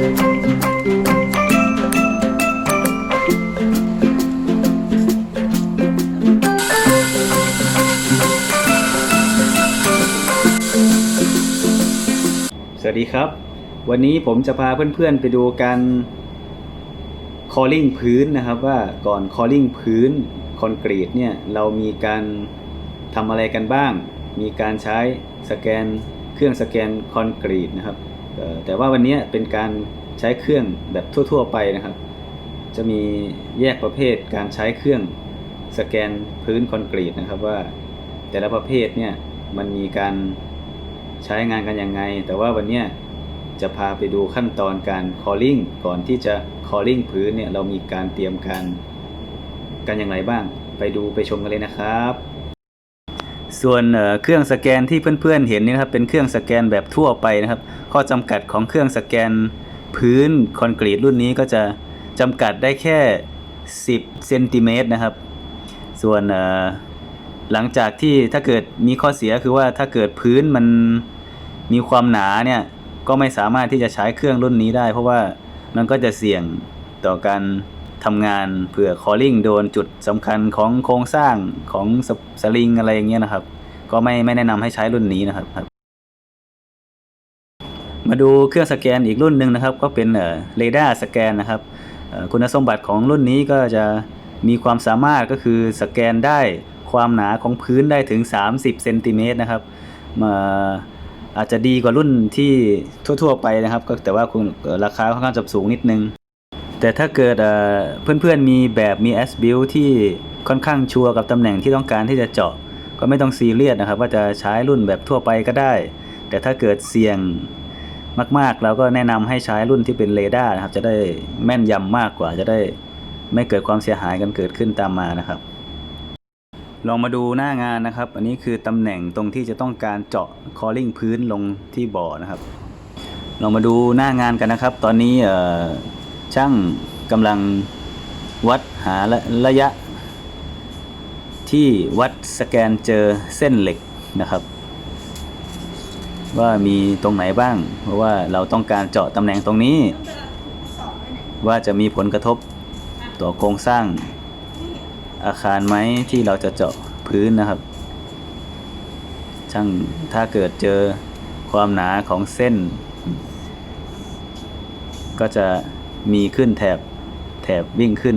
สวัสดีครับ วันนี้ผมจะพาเพื่อนๆไปดูการ calling พื้นนะครับว่าก่อน calling พื้นคอนกรีตเนี่ยเรามีการทำอะไรกันบ้าง มีการใช้สแกนเครื่องสแกนคอนกรีตนะครับ แต่ว่าวันนี้เป็นการใช้เครื่องแบบทั่ว ๆ ไปนะครับ จะมีแยกประเภทการใช้เครื่องสแกนพื้นคอนกรีตนะครับว่า แต่ละประเภทเนี่ยมันมีการใช้งานกันยังไง แต่ว่าวันนี้จะพาไปดูขั้นตอนการ calling ก่อนที่จะ calling พื้นเนี่ยเรามีการเตรียมการกันอย่างไรบ้าง ไปดูไปชมกันเลยนะครับ ส่วนเครื่องสแกนที่เพื่อนๆเห็นนี่นะครับเป็นเครื่องสแกนแบบทั่วไปนะครับ ข้อจำกัดของเครื่องสแกนพื้นคอนกรีตรุ่นนี้ก็จะจำกัดได้แค่ 10เซนติเมตรนะครับ ส่วนหลังจากที่ถ้าเกิดมีข้อเสียคือว่าถ้าเกิดพื้นมันมีความหนาเนี่ยก็ไม่สามารถที่จะใช้เครื่องรุ่นนี้ได้ เพราะว่ามันก็จะเสี่ยงต่อการ ทำงานเผื่อคอลลิ่งโดนจุดสำคัญของโครงสร้างของสสลิงอะไรอย่างเงี้ยนะครับ ก็ไม่ไม่แนะนำให้ใช้รุ่นนี้นะครับครับ มาดูเครื่องสแกนอีกรุ่นหนึ่งนะครับ ก็เป็นเรดาร์สแกนนะครับคุณสมบัติของรุ่นนี้ก็จะมีความสามารถก็คือสแกนได้ความหนาของพื้นได้ถึง 30เซนติเมตรนะครับมาอาจจะดีกว่ารุ่นที่ทั่ว ๆ ไปนะครับ ก็แต่ว่าคุณราคาค่อนข้างจะสูงนิดนึง แต่ถ้าเกิดเพื่อนๆมีแบบมี S build ที่ค่อนข้างชัวร์กับตำแหน่งที่ต้องการที่จะเจาะ ก็ไม่ต้องซีเรียสนะครับ ว่าจะใช้รุ่นแบบทั่วไปก็ได้ แต่ถ้าเกิดเสี่ยงมากๆเราก็แนะนำให้ใช้รุ่นที่เป็นเรดาร์นะครับ จะได้แม่นยำมากกว่าจะได้ไม่เกิดความเสียหายกันเกิดขึ้นตามมานะครับ ลองมาดูหน้างานนะครับ อันนี้คือตำแหน่งตรงที่จะต้องการเจาะ calling พื้นลงที่บ่อนะครับเรามาดูหน้างานกันนะครับ ตอนนี้ ช่างกำลังวัดหาระระยะ ที่วัดสแกนเจอเส้นเหล็กนะครับ ว่ามีตรงไหนบ้าง เพราะว่าเราต้องการเจาะตำแหน่งตรงนี้ ว่าจะมีผลกระทบต่อโครงสร้างอาคารไหมที่เราจะเจาะพื้นนะครับ ช่างถ้าเกิดเจอความหนาของเส้น ก็จะ มีขึ้นแถบแถบวิ่งขึ้น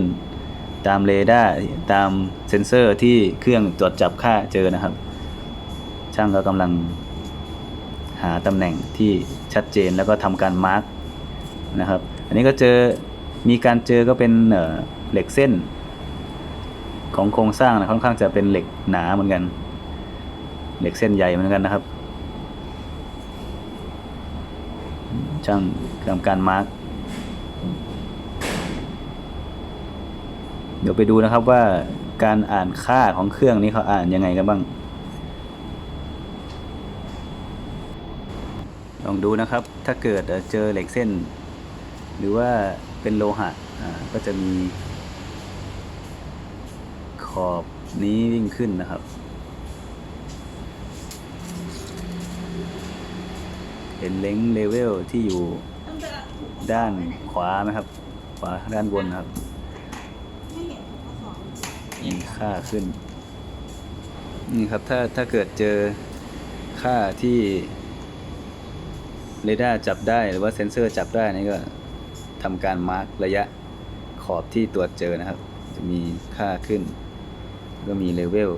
ตามเรดาร์ตามเซ็นเซอร์ที่เครื่องตรวจจับค่าเจอนะครับ ช่างก็กำลังหาตำแหน่งที่ชัดเจนแล้วก็ทำการมาร์กนะครับ อันนี้ก็เจอมีการเจอก็เป็นเหล็กเส้น ของโครงสร้างนะค่อนข้างจะเป็นเหล็กหนาเหมือนกัน เหล็กเส้นใหญ่เหมือนกันนะครับ ช่างทำการมาร์ก เดี๋ยวไปดูนะครับว่าการอ่านค่าของเครื่องนี้เขาอ่านยังไงกันบ้าง ลองดูนะครับ ถ้าเกิดเจอเหล็กเส้น หรือว่าเป็นโลหะก็จะมี ขอบนี้วิ่งขึ้นนะครับ เห็นเล้งเลเวลที่อยู่ด้านขวาไหมครับ ขวาด้านบนนะครับ มีค่าขึ้น นี่ครับถ้าถ้าเกิดเจอค่าที่เรดาร์จับได้หรือว่าเซ็นเซอร์จับได้นี่ก็ทำการมาร์กระยะขอบที่ตรวจเจอนะครับ จะมีค่าขึ้น ก็มีเลเวล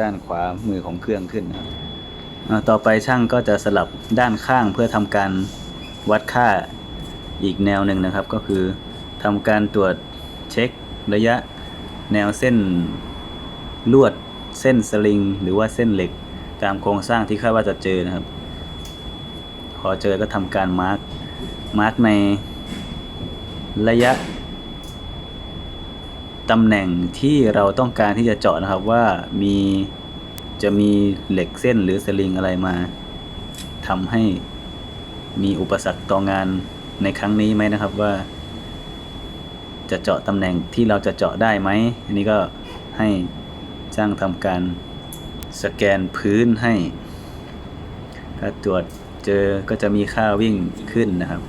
ด้านขวามือของเครื่องขึ้นนะครับต่อไปช่างก็จะสลับด้านข้างเพื่อทำการวัดค่าอีกแนวหนึ่งนะครับ ก็คือทำการตรวจเช็คระยะ แนวเส้นลวดเส้นสลิง หรือว่าเส้นเหล็ก ตามโครงสร้างที่คาดว่าจะเจอนะครับ พอเจอก็ทำการมาร์กมาร์กในระยะตำแหน่งที่เราต้องการที่จะเจาะนะครับว่ามีจะมีเหล็กเส้นหรือสลิงอะไรมาทำให้มีอุปสรรคต่องานในครั้งนี้ไหมนะครับว่า จะเจาะตำแหน่งที่เราจะเจาะได้ไหม อันนี้ก็ให้จ้างทำการสแกนพื้นให้ถ้าตรวจเจอก็จะมีค่าวิ่งขึ้นนะครับ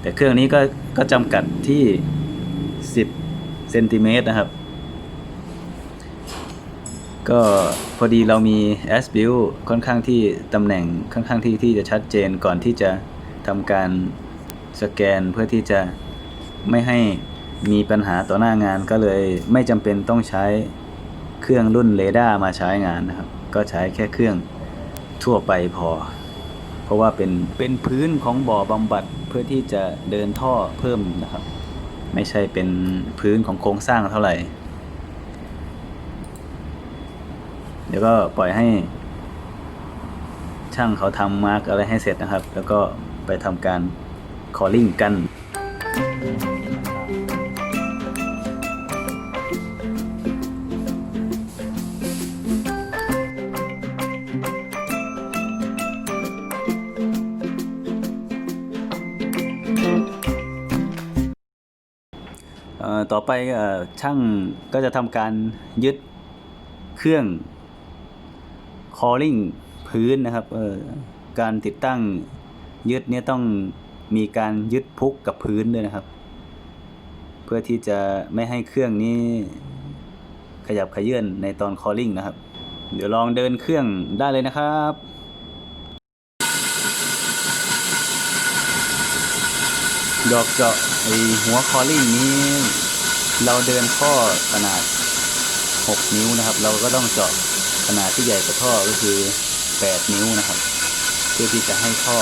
แต่เครื่องนี้ก็ก็จำกัดที่ 10เซนติเมตรนะครับ ก็พอดีเรามี s b u i l ค่อนข้างที่ตำแหน่งค่อนข้างที่ที่จะชัดเจนก่อนที่จะทำการสแกนเพื่อที่จะ ไม่ให้มีปัญหาต่อหน้างานก็เลยไม่จำเป็นต้องใช้เครื่องรุ่นเรดาร์มาใช้งานนะครับ ก็ใช้แค่เครื่องทั่วไปพอ เพราะว่าเป็นเป็นพื้นของบ่อบำบัดเพื่อที่จะเดินท่อเพิ่มนะครับ ไม่ใช่เป็นพื้นของโครงสร้างเท่าไหร่ เดี๋ยวก็ปล่อยให้ ช่างเขาทำมาร์กอะไรให้เสร็จนะครับ แล้วก็ไปทำการคอลลิ่งกัน ต่อไปช่างก็จะทำการยึดเครื่อง calling พื้นนะครับการติดตั้งยึดเนี่ยต้อง มีการยึดพุกกับพื้นด้วยนะครับ เพื่อที่จะไม่ให้เครื่องนี้ขยับขยื่นในตอน calling นะครับ เดี๋ยวลองเดินเครื่องได้เลยนะครับดอกเจาะไอหัวคอลลิ่งนี้ เราเดินท่อขนาด 6 นิ้วนะครับ เราก็ต้องเจาะขนาดที่ใหญ่กว่าท่อก็คือ 8 นิ้วนะครับ เพื่อที่จะให้ท่อ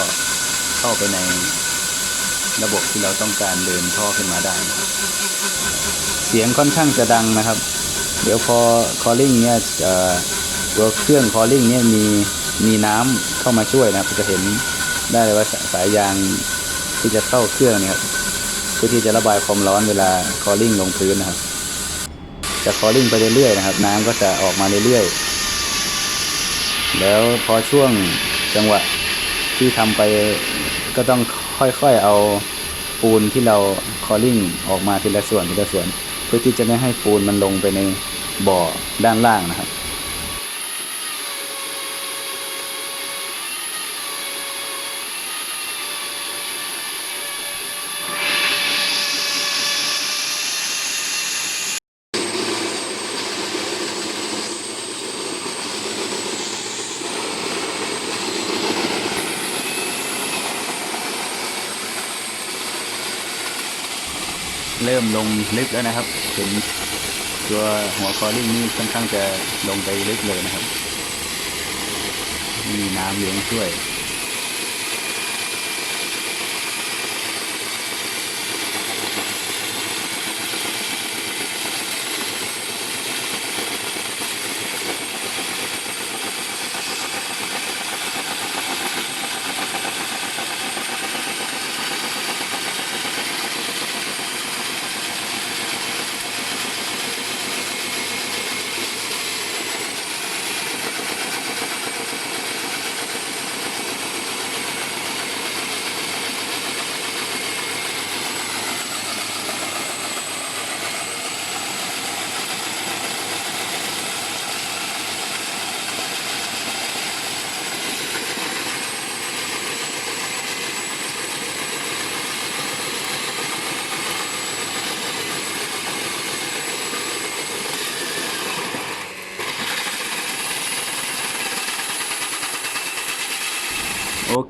เข้าไปใน ระบบที่เราต้องการเดินท่อขึ้นมาได้ เสียงค่อนข้างจะดังนะครับ เดี๋ยวพอคอลลิ่งเนี่ยตัวเครื่องคอลลิ่งเนี่ยมีมีน้ำเข้ามาช่วยนะครับจะเห็นได้เลยว่าสายยางที่จะเข้าเครื่องเนี่ยครับเพื่อที่จะระบายความร้อนเวลาคอลลิ่งลงพื้นนะครับ จะคอลลิ่งไปเรื่อยๆนะครับ น้ำก็จะออกมาเรื่อยๆแล้วพอช่วงจังหวะที่ทำไปก็ต้อง ค่อยๆเอาปูนที่เราคอลิ่งออกมาทีละส่วนทีละส่วน เพื่อที่จะไม่ให้ปูนมันลงไปในบ่อด้านล่างนะครับ เริ่มลงลึกแล้วนะครับเห็นตัวหัวคอลลิ่งนี่ค่อนข้างจะลงไปลึกเลยนะครับมีน้ำเลี้ยงช่วย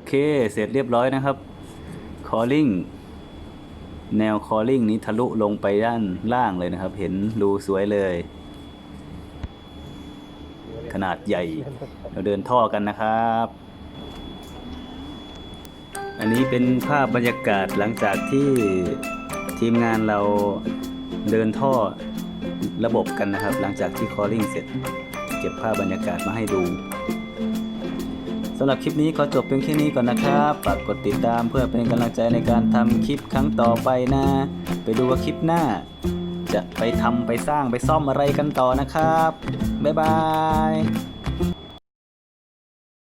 เค เสร็จเรียบร้อยนะครับ calling แนว calling นี้ทะลุลงไปด้านล่างเลยนะครับ เห็นรูสวยเลย ขนาดใหญ่ เราเดินท่อกันนะครับ อันนี้เป็นภาพบรรยากาศหลังจากที่ทีมงานเราเดินท่อระบบกันนะครับ หลังจากที่ calling เสร็จ เก็บภาพบรรยากาศมาให้ดู สำหรับคลิปนี้ขอจบเพียงแค่นี้ก่อนนะครับฝากกดติดตามเพื่อเป็นกำลังใจในการทำคลิปครั้งต่อไปนะ ไปดูว่าคลิปหน้า จะไปทำไปสร้างไปซ่อมอะไรกันต่อนะครับ บ๊ายบาย